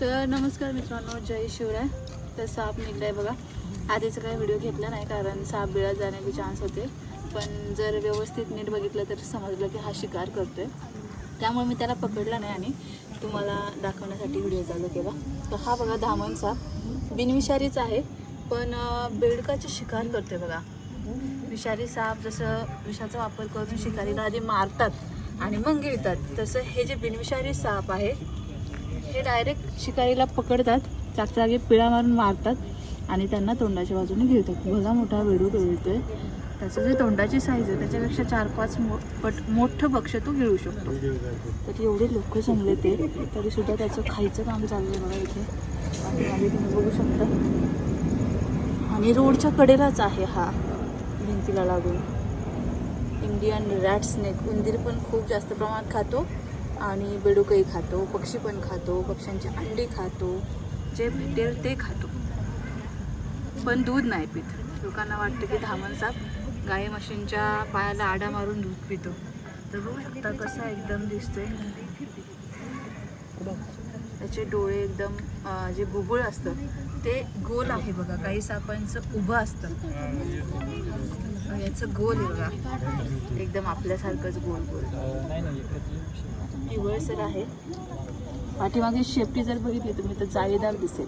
तर नमस्कार मित्रांनो जय शिवराय. तर साप निघलाय बघा. आधीचा काही व्हिडिओ घेतला नाही कारण साप बिळात जाण्याचे चान्स होते. पण जर व्यवस्थित नीट बघितलं तर समजलं की हा शिकार करतोय. त्यामुळे मी त्याला पकडला नाही आणि तुम्हाला दाखवण्यासाठी व्हिडिओ चालू केला. तर हा बघा धामण साप. बिनविषारीच आहे पण बेडकाची बेडकाचे शिकार करतोय बघा. विषारी साप जसं विषाचा वापर करून शिकारीला आधी मारतात आणि मग गिळतात. तसं हे जे बिनविषारी साप आहे म्हणजे हे डायरेक्ट शिकारीला पकडतात जागी पिळा मारून मारतात आणि त्यांना तोंडाच्या बाजूने घेतात. भला मोठा वेडू गिळतोय त्याचं जे तोंडाची साईज आहे त्याच्यापेक्षा चार पाच मो पट मोठं पक्ष तो गिळू शकतो. तर एवढे लोक जमले ते तरीसुद्धा त्याचं खायचं काम चाललं आहे बघा इथे. आणि तुम्ही बघू शकता. आणि रोडच्या कडेलाच आहे हा भिंतीला लागून. इंडियन रॅट स्नेक उंदीर पण खूप जास्त प्रमाणात खातो. आणि बेडूकही खातो पक्षी पण खातो पक्ष्यांची अंडी खातो जे भेटेल ते खातो. पण दूध नाही पित. लोकांना वाटतं की धामण साप गाई म्हशींच्या पायाला आडा मारून दूध पितो. तर बघू शकता कसा एकदम दिसतोय. त्याचे डोळे एकदम जे बुबुळ असतं ते गोल आहे बघा. काही सापांचं उभं असतं. याचं गोल आहे बघा. एकदम आपल्यासारखंच गोल गोल. पिवळसर आहे. पाठीमागे शेपटी जर बघितली तुम्ही तर जाळीदार दिसेल.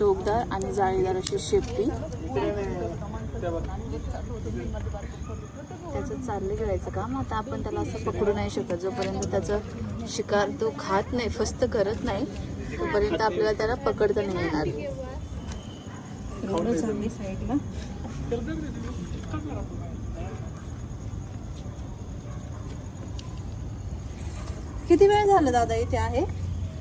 टोकदार आणि जाळीदार अशी शेपटी. त्याचं चाललं गेलायचं काम. आता आपण त्याला असं पकडू नाही शकत. जोपर्यंत त्याचं शिकार तो खात नाही फस्त करत नाही तोपर्यंत आपल्याला त्याला पकडता नाही येणार. एवढं चांगली साईडला किती वेळ झाला दादा इथे आहे?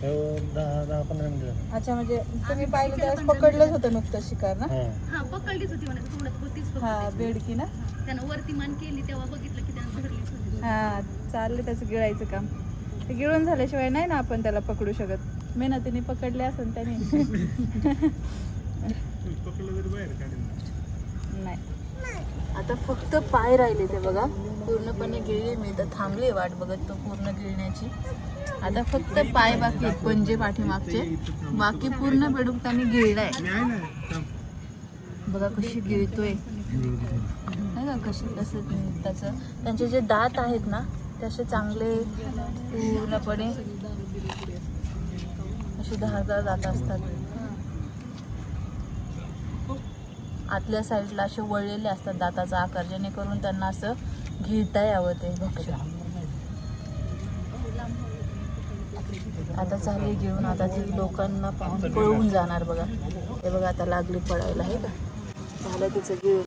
दहा दहा पंधरा मिनिटं अच्छा म्हणजे तुम्ही पाहिलं त्यावेळेस पकडलंच होतं नुकतं शिकार ना? हां. हा पकडलीच होती म्हणा तोंडात होतीच हा त्याची. बेडकी ना? त्यानं वरती मान केली तेव्हा बघितलं की त्यानं धरलीच होती. हा चाललं त्याचं गिळायचं काम. ते गिळून झाल्याशिवाय नाही ना आपण त्याला पकडू शकत. मेहनतीने पकडले असेल त्याने. नाही आता फक्त पाय राहिले ते बघा. पूर्णपणे गिळले मी तर थांबले वाट बघत तो पूर्ण गिळण्याची. आता फक्त पाय बाकी आहेत पंजे पाठीमागचे. बाकी पूर्ण बेडूक त्यांनी गिळलाय. बघा कशी गिळतोय. नाही का कशी कसं त्याचं त्यांचे जे दात आहेत ना ते असे चांगले पूर्णपणे असे धारदार दात असतात. आतल्या साईडला असे वळलेले असतात दाताचा आकार जेणेकरून त्यांना असं घेता यावं ते भक्ष आता चालले घेऊन आता ती लोकांना पाहून पळून जाणार बघा. हे बघा आता लागली पडायला हे का झालं तिचं गिळ.